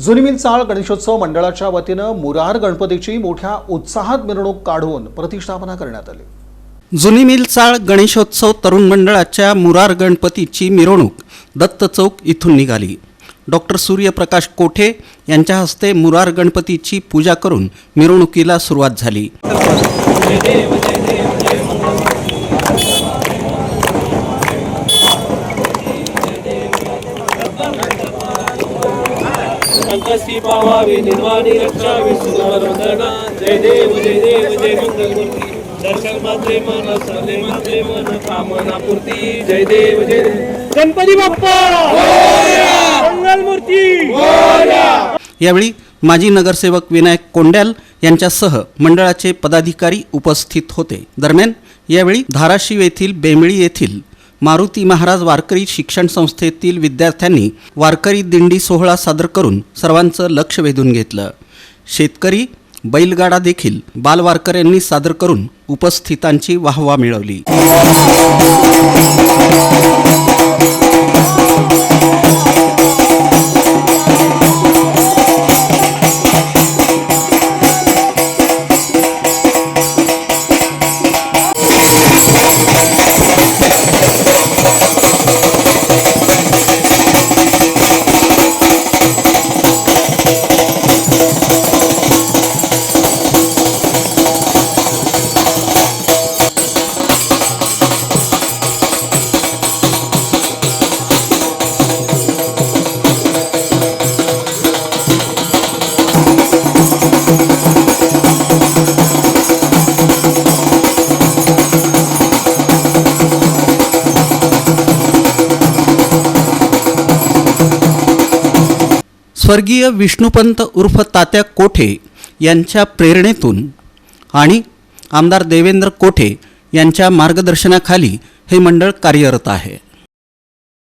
जुनी चाळ गणेशोत्सव मंडळाच्या वतीनं मुरार गणपतीची मोठ्या उत्साहात मिरवणूक काढून प्रतिष्ठापना करण्यात आली. जुनी मिलचाळ गणेशोत्सव तरुण मंडळाच्या मुरार गणपतीची मिरवणूक दत्त चौक इथून निघाली. डॉक्टर सूर्यप्रकाश कोठे यांच्या हस्ते मुरार गणपतीची पूजा करून मिरवणुकीला सुरुवात झाली. संकष्टी पावावी निर्वाणी रक्षावी सुवर्धना जय देव जय देव जय मंगलमूर्ती। दर्शन मात्रे मन सले मात्रे मन कामना पूर्ती। जय देव जय देव। गणपती बाप्पा! मंगलमूर्ती! यावेळी माजी नगरसेवक विनायक कोंड्याल यांच्यासह मंडळाचे पदाधिकारी उपस्थित होते. दरम्यान यावेळी धाराशिव येथील बेंबळी येथील मारुती महाराज वारकरी शिक्षण संस्थेतील विद्यार्थ्यांनी वारकरी दिंडी सोहळा सादर करून सर्वांचं लक्ष वेधून घेतलं. शेतकरी बैलगाडा देखील बालवारकऱ्यांनी सादर करून उपस्थितांची वाहवा मिळवली. स्वर्गीय विष्णुपंत उर्फ तात्या कोठे यांच्या प्रेरणेतून आणि आमदार देवेंद्र कोठे यांच्या मार्गदर्शनाखाली हे मंडळ कार्यरत आहे.